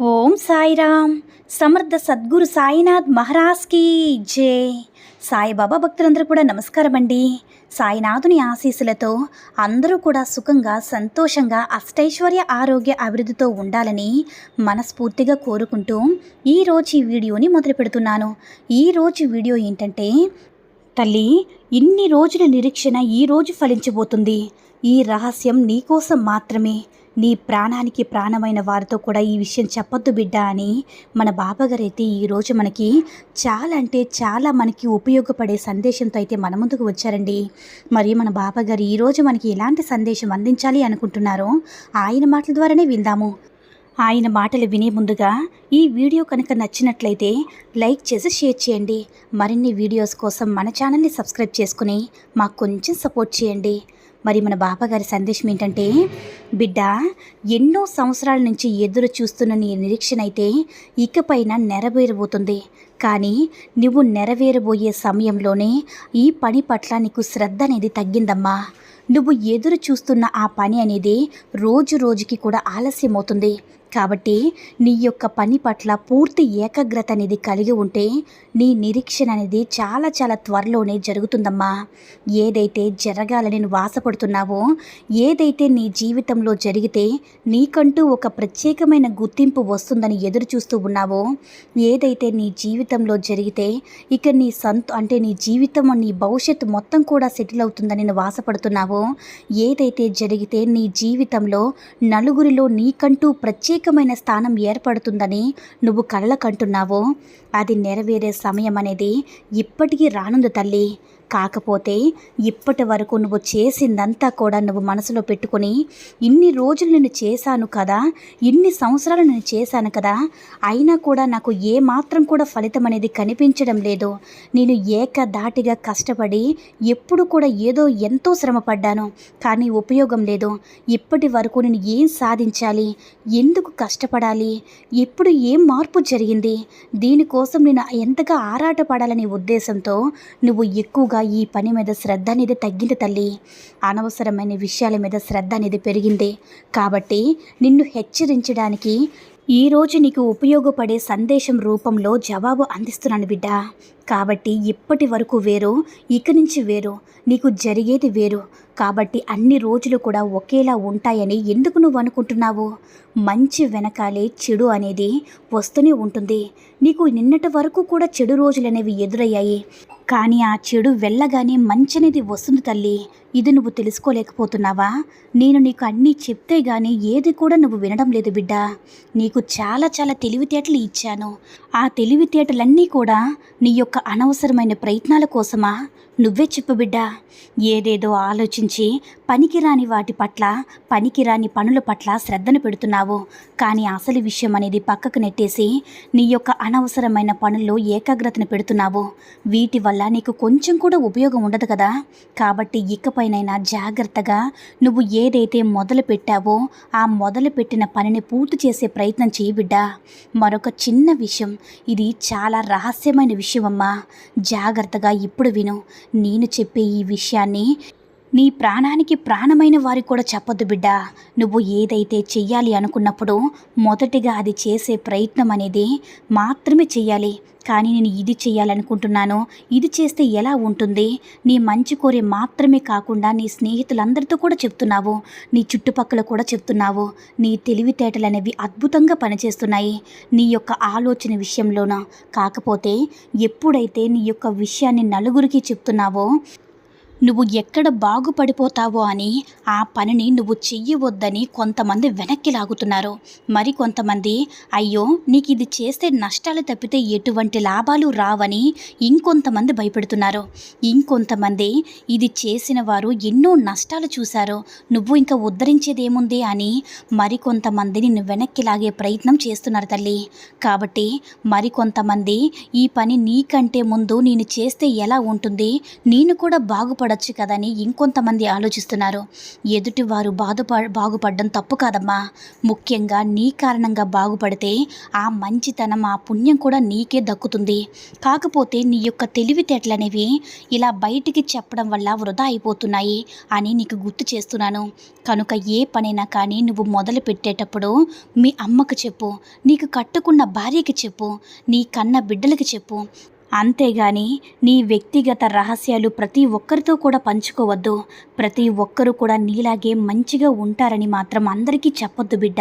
ఓం సాయిరామ్. సమర్థ సద్గురు సాయినాథ్ మహారాజ్కి జై. సాయిబాబా భక్తులందరూ కూడా నమస్కారం అండి సాయినాథుని ఆశీస్సులతో అందరూ కూడా సుఖంగా సంతోషంగా అష్టైశ్వర్య ఆరోగ్య అభివృద్ధితో ఉండాలని మనస్ఫూర్తిగా కోరుకుంటూ ఈరోజు ఈ వీడియోని మొదలు పెడుతున్నాను. ఈరోజు వీడియో ఏంటంటే తల్లి ఇన్ని రోజుల నిరీక్షణ ఈరోజు ఫలించబోతుంది. ఈ రహస్యం నీకోసం మాత్రమే. నీ ప్రాణానికి ప్రాణమైన వారితో కూడా ఈ విషయం చెప్పొద్దు బిడ్డ అని మన బాబాగారైతే ఈరోజు మనకి చాలా అంటే చాలా మనకి ఉపయోగపడే సందేశంతో అయితే మన ముందుకు వచ్చారండి. మరి మన బాబాగారు ఈరోజు మనకి ఎలాంటి సందేశం అందించాలి అనుకుంటున్నారో ఆయన మాటల ద్వారానే విందాము. ఆయన మాటలు వినే ముందుగా ఈ వీడియో కనుక నచ్చినట్లయితే లైక్ చేసి షేర్ చేయండి. మరిన్ని వీడియోస్ కోసం మన ఛానల్ని సబ్స్క్రైబ్ చేసుకుని మాకు కొంచెం సపోర్ట్ చేయండి. మరి మన బాబాగారి సందేశం ఏంటంటే బిడ్డ ఎన్నో సంవత్సరాల నుంచి ఎదురు చూస్తున్న నీ నిరీక్షణ అయితే ఇకపైన నెరవేరబోతుంది. కానీ నువ్వు నెరవేరబోయే సమయంలోనే ఈ పని పట్ల నీకు శ్రద్ధ అనేది తగ్గిందమ్మా. నువ్వు ఎదురు చూస్తున్న ఆ పని అనేది రోజు రోజుకి కూడా ఆలస్యమవుతుంది. కాబట్టి నీ యొక్క పని పట్ల పూర్తి ఏకాగ్రత అనేది కలిగి ఉంటే నీ నిరీక్షణ అనేది చాలా చాలా త్వరలోనే జరుగుతుందమ్మా. ఏదైతే జరగాలని నువ్వు ఆశపడుతున్నావో ఏదైతే నీ జీవితంలో జరిగితే నీకంటూ ఒక ప్రత్యేకమైన గుర్తింపు వస్తుందని ఎదురు చూస్తూ ఉన్నావో ఏదైతే నీ జీవితంలో జరిగితే ఇక నీ సంత అంటే నీ జీవితం నీ భవిష్యత్తు మొత్తం కూడా సెటిల్ అవుతుందని నువ్వు ఆశపడుతున్నావో ఏదైతే జరిగితే నీ జీవితంలో నలుగురిలో నీకంటూ ప్రత్యేక ప్రత్యేకమైన స్థానం ఏర్పడుతుందని నువ్వు కళ్ళకంటున్నావో అది నెరవేరే సమయం అనేది ఇప్పటికీ రానుంది తల్లి. కాకపోతే ఇప్పటి వరకు నువ్వు చేసిందంతా కూడా నువ్వు మనసులో పెట్టుకొని ఇన్ని రోజులు నేను చేశాను కదా ఇన్ని సంవత్సరాలు నేను చేశాను కదా అయినా కూడా నాకు ఏ మాత్రం కూడా ఫలితం అనేది కనిపించడం లేదు. నేను ఏకదాటిగా కష్టపడి ఎప్పుడు కూడా ఏదో ఎంతో శ్రమపడ్డాను కానీ ఉపయోగం లేదు. ఇప్పటి వరకు నేను ఏం సాధించాలి? ఎందుకు కష్టపడాలి? ఎప్పుడు ఏం మార్పు జరిగింది? దీనికోసం నేను ఎంతగా ఆరాటపడాలనే ఉద్దేశంతో నువ్వు ఎక్కువగా ఈ పని మీద శ్రద్ధ అనేది తగ్గింది తల్లి. అనవసరమైన విషయాల మీద శ్రద్ధ అనేది పెరిగింది. కాబట్టి నిన్ను హెచ్చరించడానికి ఈరోజు నీకు ఉపయోగపడే సందేశం రూపంలో జవాబు అందిస్తున్నాను బిడ్డ. కాబట్టి ఇప్పటి వరకు వేరు ఇక నుంచి వేరు నీకు జరిగేది వేరు. కాబట్టి అన్ని రోజులు కూడా ఒకేలా ఉంటాయని ఎందుకు నువ్వు అనుకుంటున్నావు? మంచి వెనకాలే చెడు అనేది వస్తూనే ఉంటుంది. నీకు నిన్నటి వరకు కూడా చెడు రోజులు అనేవి ఎదురయ్యాయి. కానీ ఆ చెడు వెళ్ళగానే మంచి అనేది వస్తుంది తల్లి. ఇది నువ్వు తెలుసుకోలేకపోతున్నావా? నేను నీకు అన్నీ చెప్తే గానీ ఏది కూడా నువ్వు వినడం లేదు బిడ్డ. నీకు చాలా చాలా తెలివితేటలు ఇచ్చాను. ఆ తెలివితేటలన్నీ కూడా నీ యొక్క అనవసరమైన ప్రయత్నాల కోసమా? నువ్వే చెప్పు బిడ్డా. ఏదేదో ఆలోచించి పనికిరాని వాటి పట్ల పనికిరాని పనుల పట్ల శ్రద్ధను పెడుతున్నావు. కానీ అసలు విషయం అనేది పక్కకు నెట్టేసి నీ యొక్క అనవసరమైన పనుల్లో ఏకాగ్రతను పెడుతున్నావు. వీటి వల్ల నీకు కొంచెం కూడా ఉపయోగం ఉండదు కదా. కాబట్టి ఇకపైనైనా జాగ్రత్తగా నువ్వు ఏదైతే మొదలు పెట్టావో ఆ మొదలు పెట్టిన పనిని పూర్తి చేసే ప్రయత్నం చేయి బిడ్డా. మరొక చిన్న విషయం. ఇది చాలా రహస్యమైన విషయం అమ్మ జాగ్రత్తగా ఇప్పుడు విను. నేను చెప్పే ఈ విషయాన్ని నీ ప్రాణానికి ప్రాణమైన వారికి కూడా చెప్పొద్దు బిడ్డ. నువ్వు ఏదైతే చెయ్యాలి అనుకున్నప్పుడు మొదటిగా అది చేసే ప్రయత్నం అనేది మాత్రమే చెయ్యాలి. కానీ నేను ఇది చేయాలనుకుంటున్నాను. ఇది చేస్తే ఎలా ఉంటుంది? నీ మంచి కోరే మాత్రమే కాకుండా నీ స్నేహితులందరితో కూడా చెప్తున్నావు. నీ చుట్టుపక్కల కూడా చెప్తున్నావు. నీ తెలివితేటలు అనేవి అద్భుతంగా పనిచేస్తున్నాయి. నీ యొక్క ఆలోచన విషయంలోన? కాకపోతే ఎప్పుడైతే నీ యొక్క విషయాన్ని నలుగురికి చెప్తున్నావో నువ్వు ఎక్కడ బాగుపడిపోతావో అని ఆ పనిని నువ్వు చెయ్యవద్దని కొంతమంది వెనక్కి లాగుతున్నారు. మరి కొంతమంది అయ్యో నీకు ఇది చేస్తే నష్టాలు తప్పితే ఎటువంటి లాభాలు రావని ఇంకొంతమంది భయపెడుతున్నారు. ఇంకొంతమంది ఇది చేసిన వారు ఎన్నో నష్టాలు చూశారు. నువ్వు ఇంకా ఉద్ధరించేదేముంది అని మరికొంతమంది నిన్ను వెనక్కి లాగే ప్రయత్నం చేస్తున్నారు తల్లి. కాబట్టి మరికొంతమంది ఈ పని నీకంటే ముందు నేను చేస్తే ఎలా ఉంటుంది? నేను కూడా బాగుపడొచ్చు కదని ఇంకొంతమంది ఆలోచిస్తున్నారు. ఎదుటివారు బాధప బాగుపడడం తప్పు కాదమ్మా. ముఖ్యంగా నీ కారణంగా బాగుపడితే ఆ మంచితనం ఆ పుణ్యం కూడా నీకే దక్కుతుంది. కాకపోతే నీ యొక్క తెలివితేటలనేవి ఇలా బయటికి చెప్పడం వల్ల వృధా అయిపోతున్నాయి అని నీకు గుర్తు చేస్తున్నాను. కనుక ఏ పనైనా కానీ నువ్వు మొదలు పెట్టేటప్పుడు మీ అమ్మకు చెప్పు నీకు కట్టుకున్న భార్యకి చెప్పు నీ కన్న బిడ్డలకి చెప్పు అంతేగాని నీ వ్యక్తిగత రహస్యాలు ప్రతి ఒక్కరితో కూడా పంచుకోవద్దు. ప్రతి ఒక్కరూ కూడా నీలాగే మంచిగా ఉంటారని మాత్రం అందరికీ చెప్పొద్దు బిడ్డ.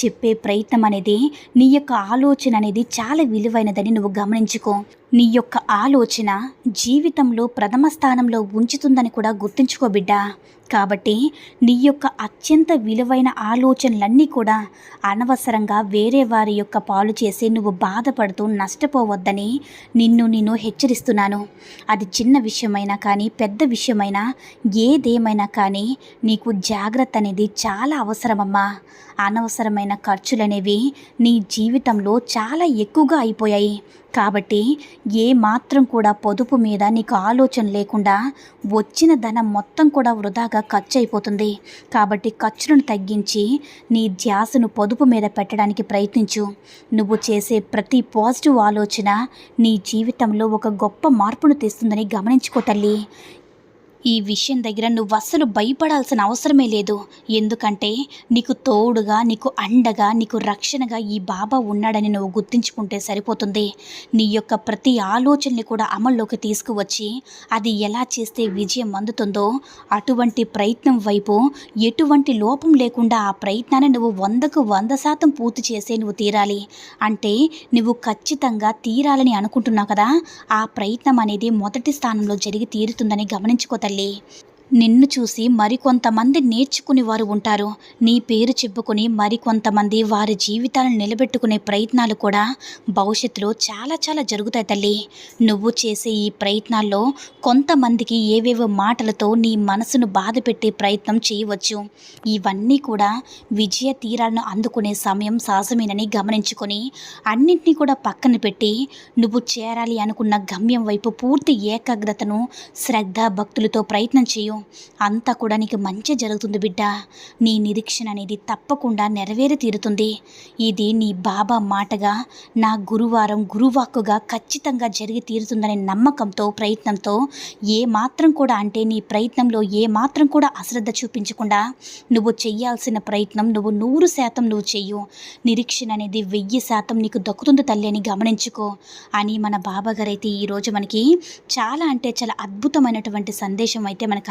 చెప్పే ప్రయత్నం అనేది నీ యొక్క ఆలోచన అనేది చాలా విలువైనదని నువ్వు గమనించుకో. నీ యొక్క ఆలోచన జీవితంలో ప్రథమ స్థానంలో ఉంచుతుందని కూడా గుర్తుంచుకో బిడ్డా. కాబట్టి నీ యొక్క అత్యంత విలువైన ఆలోచనలన్నీ కూడా అనవసరంగా వేరే వారి యొక్క పాలు చేసి నువ్వు బాధపడుతూ నష్టపోవద్దని నిన్ను నేను హెచ్చరిస్తున్నాను. అది చిన్న విషయమైనా కానీ పెద్ద విషయమైనా ఏదేమైనా కానీ నీకు జాగ్రత్త అనేది చాలా అవసరమమ్మా. అనవసరమైన ఖర్చులనేవి నీ జీవితంలో చాలా ఎక్కువగా అయిపోయాయి. కాబట్టి ఏ మాత్రం కూడా పొదుపు మీద నీకు ఆలోచన లేకుండా వచ్చిన ధనం మొత్తం కూడా వృధాగా ఖర్చు అయిపోతుంది కాబట్టి ఖర్చులను తగ్గించి నీ ధ్యాసను పొదుపు మీద పెట్టడానికి ప్రయత్నించు. నువ్వు చేసే ప్రతి పాజిటివ్ ఆలోచన నీ జీవితంలో ఒక గొప్ప మార్పును తెస్తుందని గమనించుకో తల్లి. ఈ విషయం దగ్గర నువ్వు అస్సలు భయపడాల్సిన అవసరమే లేదు. ఎందుకంటే నీకు తోడుగా నీకు అండగా నీకు రక్షణగా ఈ బాబా ఉన్నాడని నువ్వు గుర్తించుకుంటే సరిపోతుంది. నీ యొక్క ప్రతి ఆలోచనని కూడా అమల్లోకి తీసుకువచ్చి అది ఎలా చేస్తే విజయం అందుతుందో అటువంటి ప్రయత్నం వైపు ఎటువంటి లోపం లేకుండా ఆ ప్రయత్నాన్ని నువ్వు వందకు వంద శాతం పూర్తి చేసే నువ్వు తీరాలి. అంటే నువ్వు ఖచ్చితంగా తీరాలని అనుకుంటున్నావు కదా? ఆ ప్రయత్నం అనేది మొదటి స్థానంలో జరిగి తీరుతుందని గమనించుకో తల్లి నిన్ను చూసి మరికొంతమంది నేర్చుకుని వారు ఉంటారు. నీ పేరు చెప్పుకొని మరికొంతమంది వారి జీవితాలను నిలబెట్టుకునే ప్రయత్నాలు కూడా భవిష్యత్తులో చాలా చాలా జరుగుతాయి తల్లి. నువ్వు చేసే ఈ ప్రయత్నాల్లో కొంతమందికి ఏవేవో మాటలతో నీ మనసును బాధ పెట్టే ప్రయత్నం చేయవచ్చు. ఇవన్నీ కూడా విజయ తీరాలను అందుకునే సమయం సహజమేనని గమనించుకొని అన్నింటినీ కూడా పక్కన పెట్టి నువ్వు చేరాలి అనుకున్న గమ్యం వైపు పూర్తి ఏకాగ్రతను శ్రద్ధ భక్తులతో ప్రయత్నం చేయు. అంతా కూడా నీకు మంచి జరుగుతుంది బిడ్డ. నీ నిరీక్షణ అనేది తప్పకుండా నెరవేరి తీరుతుంది. ఇది నీ బాబా మాటగా నా గురువారం గురువాక్కుగా ఖచ్చితంగా జరిగి తీరుతుందనే నమ్మకంతో ప్రయత్నంతో ఏ మాత్రం కూడా అంటే నీ ప్రయత్నంలో ఏ మాత్రం కూడా అశ్రద్ధ చూపించకుండా నువ్వు చేయాల్సిన ప్రయత్నం నువ్వు నూరు శాతం నువ్వు చెయ్యు. నిరీక్షణ అనేది వెయ్యి శాతం నీకు దక్కుతుంది తల్లి అని గమనించుకో. అని మన బాబా గారు అయితే ఈరోజు మనకి చాలా అంటే చాలా అద్భుతమైనటువంటి సందేశం అయితే మనకు